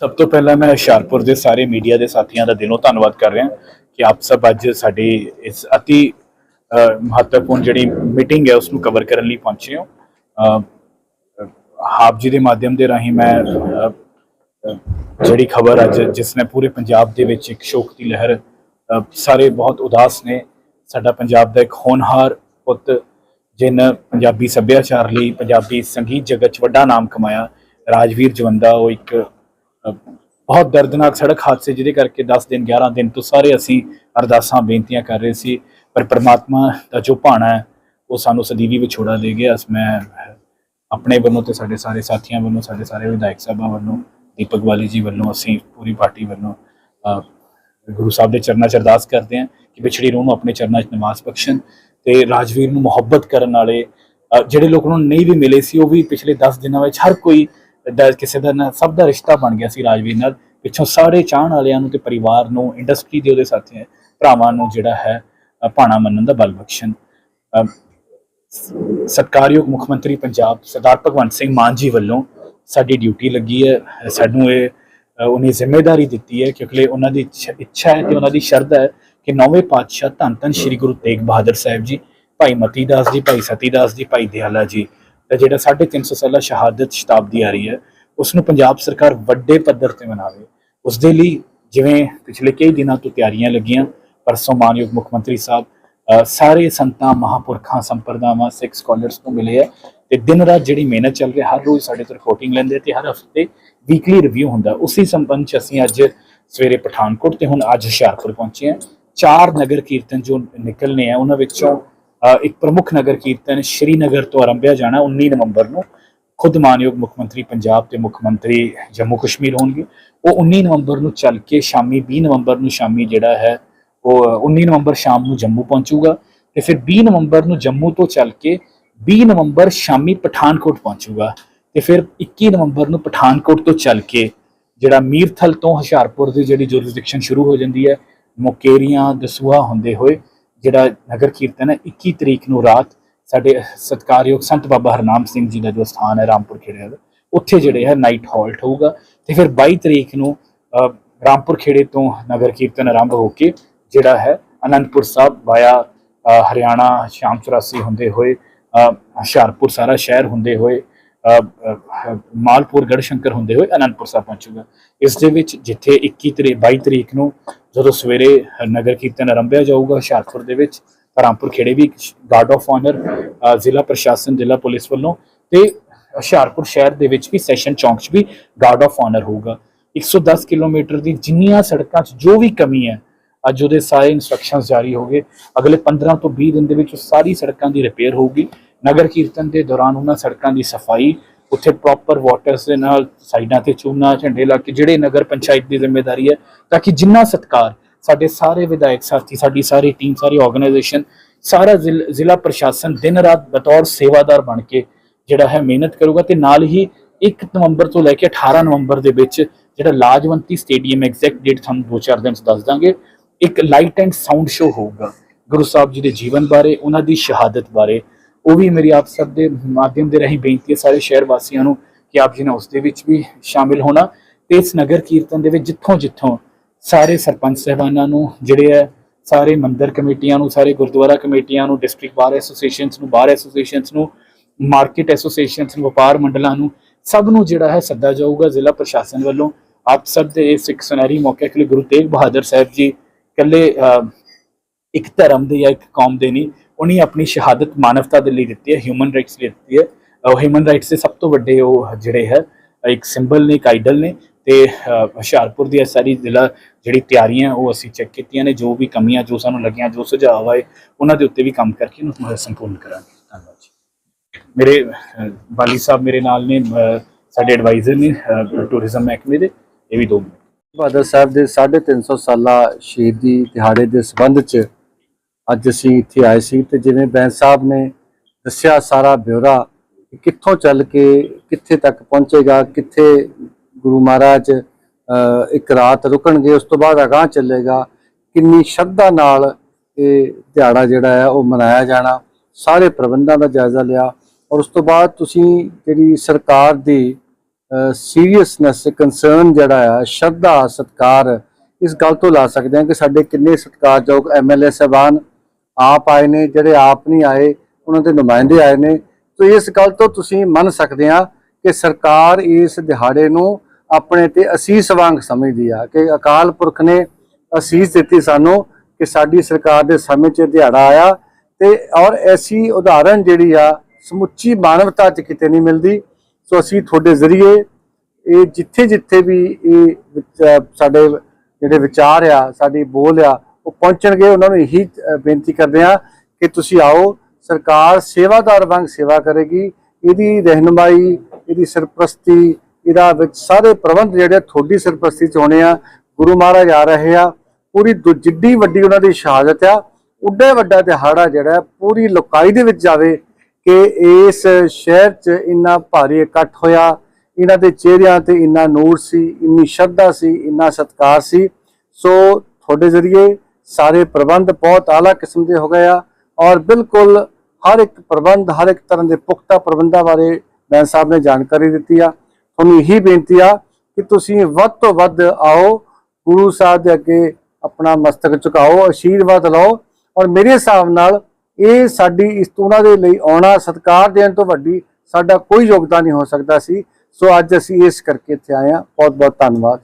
ਸਭ ਤੋਂ ਪਹਿਲਾਂ ਮੈਂ ਹੁਸ਼ਿਆਰਪੁਰ ਦੇ ਸਾਰੇ ਮੀਡੀਆ ਦੇ ਸਾਥੀਆਂ ਦਾ ਦਿਲੋਂ ਧੰਨਵਾਦ ਕਰ ਰਿਹਾ ਕਿ ਆਪ ਸਭ ਅੱਜ ਸਾਡੀ ਇਸ ਅਤੀ ਮਹੱਤਵਪੂਰਨ ਜਿਹੜੀ ਮੀਟਿੰਗ ਹੈ ਉਸ ਨੂੰ ਕਵਰ ਕਰਨ ਲਈ ਪਹੁੰਚੇ ਹੋ। ਆਪ ਜੀ ਦੇ ਮਾਧਿਅਮ ਦੇ ਰਾਹੀਂ ਮੈਂ ਜਿਹੜੀ ਖਬਰ ਅੱਜ ਜਿਸ ਨੇ ਪੂਰੇ ਪੰਜਾਬ ਦੇ ਵਿੱਚ ਇੱਕ ਸ਼ੋਕ ਦੀ ਲਹਿਰ ਸਾਰੇ ਬਹੁਤ ਉਦਾਸ ਨੇ। ਸਾਡਾ ਪੰਜਾਬ ਦਾ ਇੱਕ ਹੋਣਹਾਰ ਪੁੱਤ, ਜਿਨ ਪੰਜਾਬੀ ਸੱਭਿਆਚਾਰ ਲਈ ਪੰਜਾਬੀ ਸੰਗੀਤ ਜਗਤ 'ਚ ਵੱਡਾ ਨਾਮ ਕਮਾਇਆ। ਰਾਜਵੀਰ ਜਵੰਦਾ, ਉਹ ਇੱਕ ਬਹੁਤ ਦਰਦਨਾਕ ਸੜਕ ਹਾਦਸੇ ਜਿਹਦੇ ਕਰਕੇ 10 ਦਿਨ 11 ਦਿਨ ਤੋਂ ਸਾਰੇ ਅਸੀਂ ਅਰਦਾਸਾਂ, ਬੇਨਤੀਆਂ ਕਰ ਰਹੇ ਸੀ। ਪਰ ਪ੍ਰਮਾਤਮਾ ਦਾ ਜੋ ਭਾਣਾ ਹੈ, ਉਹ ਸਾਨੂੰ ਸਦੀਵੀ ਵਿਛੋੜਾ ਦੇ ਗਿਆ। ਅਸ ਮੈਂ ਆਪਣੇ ਵੱਲੋਂ ਤੇ ਸਾਡੇ ਸਾਰੇ ਸਾਥੀਆਂ ਵੱਲੋਂ, ਸਾਡੇ ਸਾਰੇ ਵਿਧਾਇਕ ਸਾਹਿਬਾਂ ਵੱਲੋਂ, ਦੀਪਕ ਵਾਲੀ ਜੀ ਵੱਲੋਂ, ਅਸੀਂ ਪੂਰੀ ਪਾਰਟੀ ਵੱਲੋਂ ਗੁਰੂ ਸਾਹਿਬ ਦੇ ਚਰਨਾਂ 'ਚ ਅਰਦਾਸ ਕਰਦੇ ਹਾਂ ਕਿ ਵਿਛੜੀ ਰੂਹ ਨੂੰ ਆਪਣੇ ਚਰਨਾਂ 'ਚ ਨਿਵਾਸ ਬਖਸ਼ਣ ਤੇ ਰਾਜਵੀਰ ਨੂੰ ਮੁਹੱਬਤ ਕਰਨ ਵਾਲੇ ਜਿਹੜੇ ਲੋਕ ਨੂੰ ਨਹੀਂ ਵੀ ਮਿਲੇ ਸੀ, ਉਹ ਵੀ ਪਿਛਲੇ 10 ਦਿਨਾਂ ਵਿੱਚ ਹਰ ਕੋਈ ਦਾ ਕਿਸੇ ਦਾ ਨਾ ਸਭ ਦਾ ਰਿਸ਼ਤਾ ਬਣ ਗਿਆ ਸੀ ਰਾਜਵੀਰ ਨਾਲ। ਪਿੱਛੋਂ ਸਾਰੇ ਚਾਹਣ ਵਾਲਿਆਂ ਨੂੰ ਤੇ ਪਰਿਵਾਰ ਨੂੰ ਇੰਡਸਟਰੀ ਦੇ ਉਹਦੇ ਸਾਥੀਆਂ ਭਰਾਵਾਂ ਨੂੰ ਜਿਹੜਾ ਹੈ ਭਾਣਾ ਮੰਨਣ ਦਾ ਬਲ ਬਖਸ਼ਣ। ਅ, ਸਤਿਕਾਰਯੋਗ ਮੁੱਖ ਮੰਤਰੀ ਪੰਜਾਬ ਸਰਦਾਰ ਭਗਵੰਤ ਸਿੰਘ ਮਾਨ ਜੀ ਵੱਲੋਂ ਸਾਡੀ ਡਿਊਟੀ ਲੱਗੀ ਹੈ। ਸਾਨੂੰ ਇਹ ਉਹਨੇ ਜ਼ਿੰਮੇਵਾਰੀ ਦਿੱਤੀ ਹੈ ਕਿਉਂਕਿ ਉਹਨਾਂ ਦੀ ਇੱਛ- ਇੱਛਾ ਹੈ ਤੇ ਉਹਨਾਂ ਦੀ ਸ਼ਰਧਾ ਹੈ ਕਿ ਨੌਵੇਂ ਪਾਤਸ਼ਾਹ ਧੰਨ ਧੰਨ ਸ੍ਰੀ ਗੁਰੂ ਤੇਗ ਬਹਾਦਰ ਸਾਹਿਬ ਜੀ ਭਾਈ ਮਤੀ ਦਾਸ ਜੀ ਭਾਈ ਸਤੀ ਦਾਸ ਜੀ ਭਾਈ ਦਿਆਲਾ ਜੀ ਜਿਹੜਾ 350 ਸਾਲਾ ਸ਼ਹਾਦਤ ਸ਼ਤਾਬਦੀ ਆ ਰਹੀ ਹੈ ਉਸ ਨੂੰ ਪੰਜਾਬ ਸਰਕਾਰ ਵੱਡੇ ਪੱਧਰ ਤੇ ਮਨਾਵੇ। ਉਸ ਦੇ ਲਈ ਜਿਵੇਂ ਪਿਛਲੇ ਕਈ ਦਿਨਾਂ ਤੋਂ ਤਿਆਰੀਆਂ ਲੱਗੀਆਂ ਪਰਸੋਂ ਮਾਨਯੋਗ ਮੁੱਖ ਮੰਤਰੀ ਸਾਹਿਬ ਸਾਰੇ ਸੰਤਾਂ ਮਹਾਪੁਰਖਾਂ ਸੰਪਰਦਾਵਾਂ ਸਿੱਖ ਸਕਾਲਰਸ ਨੂੰ ਮਿਲੇ ਆ ਤੇ ਦਿਨ ਰਾਤ ਜਿਹੜੀ ਮਿਹਨਤ ਚੱਲ ਰਹੀ ਹੈ, ਹਰ ਰੋਜ਼ ਸਾਡੇ ਤੋਂ ਰਿਪੋਰਟਿੰਗ ਲੈਂਦੇ ਤੇ ਹਰ ਹਫ਼ਤੇ ਵੀਕਲੀ ਰਿਵਿਊ ਹੁੰਦਾ। ਉਸੇ ਸੰਬੰਧ ਚ ਅਸੀਂ ਅੱਜ ਸਵੇਰੇ ਪਠਾਨਕੋਟ ਤੇ ਹੁਣ ਅੱਜ ਹੁਸ਼ਿਆਰਪੁਰ ਪਹੁੰਚੇ ਹਾਂ ਚਾਰ ਨਗਰ ਕੀਰਤਨ ਜੋ ਨਿਕਲਨੇ ਆ ਉਹਨਾਂ ਵਿੱਚੋਂ ਇੱਕ ਪ੍ਰਮੁੱਖ ਨਗਰ ਕੀਰਤਨ ਸ਼੍ਰੀਨਗਰ ਤੋਂ ਆਰੰਭਿਆ ਜਾਣਾ 19 ਨਵੰਬਰ ਨੂੰ। ਖੁਦ ਮਾਨਯੋਗ ਮੁੱਖ ਮੰਤਰੀ ਪੰਜਾਬ ਤੇ ਮੁੱਖ ਮੰਤਰੀ ਜੰਮੂ ਕਸ਼ਮੀਰ ਹੋਣਗੇ। ਉਹ 19 ਨਵੰਬਰ ਨੂੰ ਚੱਲ ਕੇ ਸ਼ਾਮੀ 20 ਨਵੰਬਰ ਨੂੰ ਸ਼ਾਮੀ ਜਿਹੜਾ ਹੈ, ਉਹ 19 ਨਵੰਬਰ ਸ਼ਾਮ ਨੂੰ ਜੰਮੂ ਪਹੁੰਚੂਗਾ ਤੇ ਫਿਰ 20 ਨਵੰਬਰ ਨੂੰ ਜੰਮੂ ਤੋਂ ਚੱਲ ਕੇ 20 ਨਵੰਬਰ ਸ਼ਾਮੀ ਪਠਾਨਕੋਟ ਪਹੁੰਚੂਗਾ ਤੇ ਫਿਰ 21 ਨਵੰਬਰ ਨੂੰ ਪਠਾਨਕੋਟ ਤੋਂ ਚੱਲ ਕੇ ਜਿਹੜਾ ਮੀਰਥਲ ਤੋਂ ਹੁਸ਼ਿਆਰਪੁਰ ਦੀ ਜਿਹੜੀ ਜੁਰਿਸਡਿਕਸ਼ਨ ਸ਼ੁਰੂ ਹੋ ਜਾਂਦੀ ਹੈ, ਮੁਕੇਰੀਆਂ, ਦਸੂਹਾ ਹੁੰਦੇ ਹੋਏ ਜਿਹੜਾ ਨਗਰ ਕੀਰਤਨ ਹੈ 21 ਤਰੀਕ ਨੂੰ ਰਾਤ ਸਾਡੇ ਸਤਕਾਰਯੋਗ ਸੰਤ ਬਾਬਾ ਹਰਨਾਮ ਸਿੰਘ ਜੀ ਦਾ ਜੋ ਸਥਾਨ ਹੈ ਰਾਮਪੁਰ ਖੇੜੇ ਦਾ, ਉੱਥੇ ਜਿਹੜੇ ਹੈ ਨਾਈਟ ਹਾਲਟ ਹੋਊਗਾ ਤੇ ਫਿਰ 22 ਤਰੀਕ ਨੂੰ ਰਾਮਪੁਰ ਖੇੜੇ ਤੋਂ ਨਗਰ ਕੀਰਤਨ ਆਰੰਭ ਹੋ ਕੇ ਜਿਹੜਾ ਹੈ ਅਨੰਦਪੁਰ ਸਾਹਿਬ ਵਾਇਆ ਹਰਿਆਣਾ, ਸ਼ਾਮ 84 ਹੁੰਦੇ ਹੋਏ ਹੁਸ਼ਿਆਰਪੁਰ ਸਾਰਾ ਸ਼ਹਿਰ ਹੁੰਦੇ ਹੋਏ ਮਾਲਪੁਰ ਗੜਸ਼ੰਕਰ ਹੁੰਦੇ ਹੋਏ ਅਨੰਦਪੁਰ ਸਾਹਿਬ ਪਹੁੰਚੂਗਾ। ਇਸ ਦੇ ਵਿੱਚ ਜਿੱਥੇ 21 ਤਰੀਕ 22 ਤਰੀਕ ਨੂੰ ਜਦੋਂ ਸਵੇਰੇ ਨਗਰ ਕੀਰਤਨ ਆਰੰਭਿਆ ਜਾਊਗਾ ਹੁਸ਼ਿਆਰਪੁਰ ਦੇ ਵਿੱਚ ਰਾਮਪੁਰ ਖੇੜੇ ਵੀ ਗਾਰਡ ਆਫ ਆਨਰ ਜ਼ਿਲ੍ਹਾ ਪ੍ਰਸ਼ਾਸਨ, ਜ਼ਿਲ੍ਹਾ ਪੁਲਿਸ ਵੱਲੋਂ ਤੇ ਹੁਸ਼ਿਆਰਪੁਰ ਸ਼ਹਿਰ ਦੇ ਵਿੱਚ ਵੀ ਸੈਸ਼ਨ ਚੌਂਕ 'ਚ ਵੀ ਗਾਰਡ ਆਫ ਆਨਰ ਹੋਊਗਾ। 110 ਕਿਲੋਮੀਟਰ ਦੀ ਜਿੰਨੀਆਂ ਸੜਕਾਂ 'ਚ ਜੋ ਵੀ ਕਮੀ ਹੈ, ਅੱਜ ਉਹਦੇ ਸਾਰੇ ਇਨਸਟਰਕਸ਼ਨਸ ਜਾਰੀ ਹੋ ਗਏ। ਅਗਲੇ 15 ਤੋਂ 20 ਦਿਨ ਦੇ ਵਿੱਚ ਉਹ ਸਾਰੀ ਸੜਕਾਂ ਦੀ ਰਿਪੇਅਰ ਹੋਊਗੀ। ਨਗਰ ਕੀਰਤਨ ਦੇ ਦੌਰਾਨ ਉਹਨਾਂ ਸੜਕਾਂ ਦੀ ਸਫ਼ਾਈ, ਉੱਥੇ ਪ੍ਰੋਪਰ ਵਾਟਰਸ ਦੇ ਨਾਲ ਸਾਈਡਾਂ ਤੇ ਚੂਨਾ ਝੰਡੇ ਲਾ ਕੇ ਜਿਹੜੇ ਨਗਰ ਪੰਚਾਇਤ ਦੀ ਜ਼ਿੰਮੇਵਾਰੀ ਹੈ, ਤਾਂ ਕਿ ਜਿੰਨਾ ਸਤਕਾਰ ਸਾਡੇ ਸਾਰੇ ਵਿਧਾਇਕ ਸਾਥੀ, ਸਾਡੀ ਸਾਰੀ ਟੀਮ ਸਾਰੀ ਆਰਗੇਨਾਈਜੇਸ਼ਨ ਸਾਰਾ ਜ਼ਿਲ- ਜ਼ਿਲ੍ਹਾ ਪ੍ਰਸ਼ਾਸਨ ਦਿਨ ਰਾਤ ਬਤੌਰ ਸੇਵਾਦਾਰ ਬਣ ਕੇ ਜਿਹੜਾ ਹੈ ਮਿਹਨਤ ਕਰੂਗਾ ਤੇ ਨਾਲ ਹੀ 1 ਨਵੰਬਰ ਤੋਂ ਲੈ ਕੇ 18 ਨਵੰਬਰ ਦੇ ਵਿੱਚ ਜਿਹੜਾ ਲਾਜਵੰਤੀ ਸਟੇਡੀਅਮ ਐਗਜ਼ੈਕਟ ਡੇਟ ਤੁਹਾਨੂੰ ਦੋ ਚਾਰ ਦਿਨ ਚ ਦੱਸ ਦਾਂਗੇ, ਇੱਕ ਲਾਈਟ ਐਂਡ ਸਾਊਂਡ ਸ਼ੋ ਹੋਊਗਾ। ਗੁਰੂ ਸਾਹਿਬ ਜੀ ਦੇ ਜੀਵਨ ਬਾਰੇ, ਉਹਨਾਂ ਦੀ ਸ਼ਹਾਦਤ ਬਾਰੇ ਉਹ ਵੀ ਮੇਰੀ ਆਪ ਸਭ ਦੇ ਮਾਧਿਅਮ ਦੇ ਰਾਹੀਂ ਬੇਨਤੀ ਹੈ ਸਾਰੇ ਸ਼ਹਿਰ ਵਾਸੀਆਂ ਨੂੰ ਕਿ ਆਪ ਜੀ ਨੇ ਉਸ ਦੇ ਵਿੱਚ ਵੀ ਸ਼ਾਮਿਲ ਹੋਣਾ ਤੇ ਇਸ ਨਗਰ ਕੀਰਤਨ ਦੇ ਵਿੱਚ ਜਿੱਥੋਂ ਜਿੱਥੋਂ ਸਾਰੇ ਸਰਪੰਚ ਸਹਿਬਾਨਾਂ ਨੂੰ ਜਿਹੜੇ ਹੈ ਸਾਰੇ ਮੰਦਰ ਕਮੇਟੀਆਂ ਨੂੰ ਸਾਰੇ ਗੁਰਦੁਆਰਾ ਕਮੇਟੀਆਂ ਨੂੰ ਡਿਸਟ੍ਰਿਕਟ ਬਾਰ ਐਸੋਸੀਏਸ਼ਨਸ ਨੂੰ ਬਾਰ ਐਸੋਸੀਏਸ਼ਨਸ ਨੂੰ ਮਾਰਕੀਟ ਐਸੋਸੀਏਸ਼ਨਸ ਨੂੰ ਵਪਾਰ ਮੰਡਲਾਂ ਨੂੰ ਸਭ ਨੂੰ ਜਿਹੜਾ ਹੈ ਸੱਦਾ ਜਾਊਗਾ ਜ਼ਿਲ੍ਹਾ ਪ੍ਰਸ਼ਾਸਨ ਵੱਲੋਂ। ਆਪ ਸਭ ਦੇ ਇਸ ਇੱਕ ਸੁਨਹਿਰੀ ਮੌਕੇ ਕੇ ਲਈ ਗੁਰੂ ਤੇਗ ਬਹਾਦਰ ਸਾਹਿਬ ਜੀ ਇਕੱਲੇ ਅਹ, ਇੱਕ ਧਰਮ ਦੇ ਜਾਂ ਇੱਕ ਕੌਮ ਦੇ ਨਹੀਂ ਉਹਨੇ ਆਪਣੀ ਸ਼ਹਾਦਤ ਮਾਨਵਤਾ ਦੇ ਲਈ ਦਿੱਤੀ ਹੈ ਹਿਊਮਨ ਰਾਈਟਸ ਲਈ ਦਿੱਤੀ ਹੈ। ਉਹ ਹਿਊਮਨ ਰਾਈਟਸ ਦੇ ਸਭ ਤੋਂ ਵੱਡੇ ਉਹ ਜਿਹੜੇ ਹੈ, ਇੱਕ ਸਿੰਬਲ ਨੇ, ਇੱਕ ਆਈਡਲ ਨੇ ਤੇ ਹੁਸ਼ਿਆਰਪੁਰ ਦੀ ਇਹ ਸਾਰੀ ਜ਼ਿਲ੍ਹਾ ਜਿਹੜੀ ਤਿਆਰੀਆਂ ਉਹ ਅਸੀਂ ਚੈੱਕ ਕੀਤੀਆਂ ਨੇ, ਜੋ ਵੀ ਕਮੀਆਂ, ਜੋ ਸਾਨੂੰ ਲੱਗੀਆਂ, ਜੋ ਸੁਝਾਅ ਆਏ, ਉਹਨਾਂ ਦੇ ਉੱਤੇ ਵੀ ਕੰਮ ਕਰਕੇ ਉਹਨੂੰ ਸੰਪੂਰਨ ਕਰਾਂਗੇ। ਧੰਨਵਾਦ ਜੀ। ਮੇਰੇ ਬਾਲੀ ਸਾਹਿਬ ਮੇਰੇ ਨਾਲ ਨੇ ਸਾਡੇ ਐਡਵਾਈਜ਼ਰ ਨੇ ਟੂਰਿਜ਼ਮ ਮਹਿਕਮੇ ਦੇ, ਇਹ ਵੀ ਦੋ ਮਿੰਟ। ਬਹਾਦਰ ਸਾਹਿਬ ਦੇ 350 ਸਾਲਾ ਸ਼ਹੀਦੀ ਦਿਹਾੜੇ ਦੇ ਸੰਬੰਧ 'ਚ ਅੱਜ ਅਸੀਂ ਇੱਥੇ ਆਏ ਸੀ ਤੇ ਜਿਵੇਂ ਬੈਂਸ ਸਾਹਿਬ ਨੇ ਦੱਸਿਆ ਸਾਰਾ ਬਿਉਰਾ ਕਿੱਥੋਂ ਚੱਲ ਕੇ ਕਿੱਥੇ ਤੱਕ ਪਹੁੰਚੇਗਾ, ਕਿੱਥੇ ਗੁਰੂ ਮਹਾਰਾਜ ਇੱਕ ਰਾਤ ਰੁਕਣਗੇ, ਉਸ ਤੋਂ ਬਾਅਦ ਅਗਾਹ ਚੱਲੇਗਾ, ਕਿੰਨੀ ਸ਼ਰਧਾ ਨਾਲ ਇਹ ਦਿਹਾੜਾ ਜਿਹੜਾ ਹੈ ਉਹ ਮਨਾਇਆ ਜਾਣਾ, ਸਾਰੇ ਪ੍ਰਬੰਧਾਂ ਦਾ ਜਾਇਜ਼ਾ ਲਿਆ ਔਰ ਉਸ ਤੋਂ ਬਾਅਦ ਤੁਸੀਂ ਜਿਹੜੀ ਸਰਕਾਰ ਦੀ ਸੀਰੀਅਸਨੈਸ ਕੰਸਰਨ ਜਿਹੜਾ ਆ, ਸ਼ਰਧਾ, ਸਤਕਾਰ, ਇਸ ਗੱਲ ਤੋਂ ਲਾ ਸਕਦੇ ਹਾਂ ਕਿ ਸਾਡੇ ਕਿੰਨੇ ਸਤਿਕਾਰਯੋਗ ਐਮਐਲਏ ਸਾਹਿਬਾਨ ਆਪ ਆਏ ਨੇ, ਜਿਹੜੇ ਆਪ ਨਹੀਂ ਆਏ, ਉਹਨਾਂ ਦੇ ਨੁਮਾਇੰਦੇ ਆਏ ਨੇ। ਸੋ ਇਸ ਗੱਲ ਤੋਂ ਤੁਸੀਂ ਮੰਨ ਸਕਦੇ ਆ ਕਿ ਸਰਕਾਰ ਇਸ ਦਿਹਾੜੇ ਨੂੰ ਆਪਣੇ ਤੇ ਅਸੀਸ ਵਾਂਗ ਸਮਝਦੀ ਆ ਕਿ ਅਕਾਲ ਪੁਰਖ ਨੇ ਅਸੀਸ ਦਿੱਤੀ ਸਾਨੂੰ ਕਿ ਸਾਡੀ ਸਰਕਾਰ ਦੇ ਸਮੇਂ 'ਚ ਇਹ ਦਿਹਾੜਾ ਆਇਆ ਤੇ ਔਰ ਐਸੀ ਉਦਾਹਰਣ ਜਿਹੜੀ ਆ, ਸਮੁੱਚੀ ਮਾਨਵਤਾ 'ਚ ਕਿਤੇ ਨਹੀਂ ਮਿਲਦੀ। ਸੋ ਅਸੀਂ ਤੁਹਾਡੇ ਜ਼ਰੀਏ ਇਹ ਜਿੱਥੇ ਜਿੱਥੇ ਵੀ ਇਹ ਸਾਡੇ ਜਿਹੜੇ ਵਿਚਾਰ ਆ, ਸਾਡੀ ਬੋਲ ਆ ਉਹ ਪਹੁੰਚਣਗੇ, ਉਹਨਾਂ ਨੂੰ ਇਹੀ ਬੇਨਤੀ ਕਰਦੇ ਆ ਕਿ ਤੁਸੀਂ ਆਓ, ਸਰਕਾਰ ਸੇਵਾਦਾਰ ਵਾਂਗ ਸੇਵਾ ਕਰੇਗੀ। ਇਹਦੀ ਰਹਿਨਮਾਈ, ਇਹਦੀ ਸਰਪ੍ਰਸਤੀ, ਇਹਦਾ ਵਿੱਚ ਸਾਰੇ ਪ੍ਰਬੰਧ ਜਿਹੜੇ ਤੁਹਾਡੀ ਸਰਪ੍ਰਸਤੀ ਚ ਹੋਣੇ ਆ। ਗੁਰੂ ਮਹਾਰਾਜ ਆ ਰਹੇ ਆ, ਪੂਰੀ ਦੁ- ਜਿੱਡੀ ਵੱਡੀ ਉਹਨਾਂ ਦੀ ਸ਼ਹਾਦਤ ਆ, ਉੱਡੇ ਵੱਡਾ ਦਿਹਾੜਾ ਜਿਹੜਾ ਪੂਰੀ ਲੋਕਾਈ ਦੇ ਵਿੱਚ ਜਾਵੇ ਕਿ ਇਸ ਸ਼ਹਿਰ 'ਚ ਇੰਨਾ ਭਾਰੀ ਇਕੱਠ ਹੋਇਆ, ਇਹਨਾਂ ਦੇ ਚਿਹਰਿਆਂ ਤੇ ਇੰਨਾ ਨੂਰ ਸੀ, ਇੰਨੀ ਸ਼ਰਧਾ ਸੀ, ਇੰਨਾ ਸਤਿਕਾਰ ਸੀ। ਸੋ ਤੁਹਾਡੇ ਜ਼ਰੀਏ ਸਾਰੇ ਪ੍ਰਬੰਧ ਬਹੁਤ ਆਲਾ ਕਿਸਮ ਦੇ ਹੋ ਗਏ ਆ ਔਰ ਬਿਲਕੁਲ ਹਰ ਇੱਕ ਪ੍ਰਬੰਧ, ਹਰ ਇੱਕ ਤਰ੍ਹਾਂ ਦੇ ਪੁਖਤਾ ਪ੍ਰਬੰਧਾਂ ਬਾਰੇ ਮੈਂ ਸਾਹਿਬ ਨੇ ਜਾਣਕਾਰੀ ਦਿੱਤੀ ਆ। ਤੁਹਾਨੂੰ ਇਹੀ ਬੇਨਤੀ ਆ ਕਿ ਤੁਸੀਂ ਵੱਧ ਤੋਂ ਵੱਧ ਆਓ, ਗੁਰੂ ਸਾਹਿਬ ਦੇ ਅੱਗੇ ਆਪਣਾ ਮਸਤਕ ਝੁਕਾਓ ਆਸ਼ੀਰਵਾਦ ਲਓ ਔਰ ਮੇਰੇ ਹਿਸਾਬ ਨਾਲ ਇਹ ਸਾਡੀ ਇਸ ਤੋਂ ਉਹਨਾਂ ਦੇ ਲਈ ਆਉਣਾ, ਸਤਿਕਾਰ ਦੇਣ ਤੋਂ ਵੱਡੀ ਸਾਡਾ ਕੋਈ ਯੋਗਦਾਨ ਨਹੀਂ ਹੋ ਸਕਦਾ ਸੀ। ਸੋ ਅੱਜ ਅਸੀਂ ਇਸ ਕਰਕੇ ਇੱਥੇ ਆਏ ਹਾਂ। ਬਹੁਤ ਬਹੁਤ ਧੰਨਵਾਦ।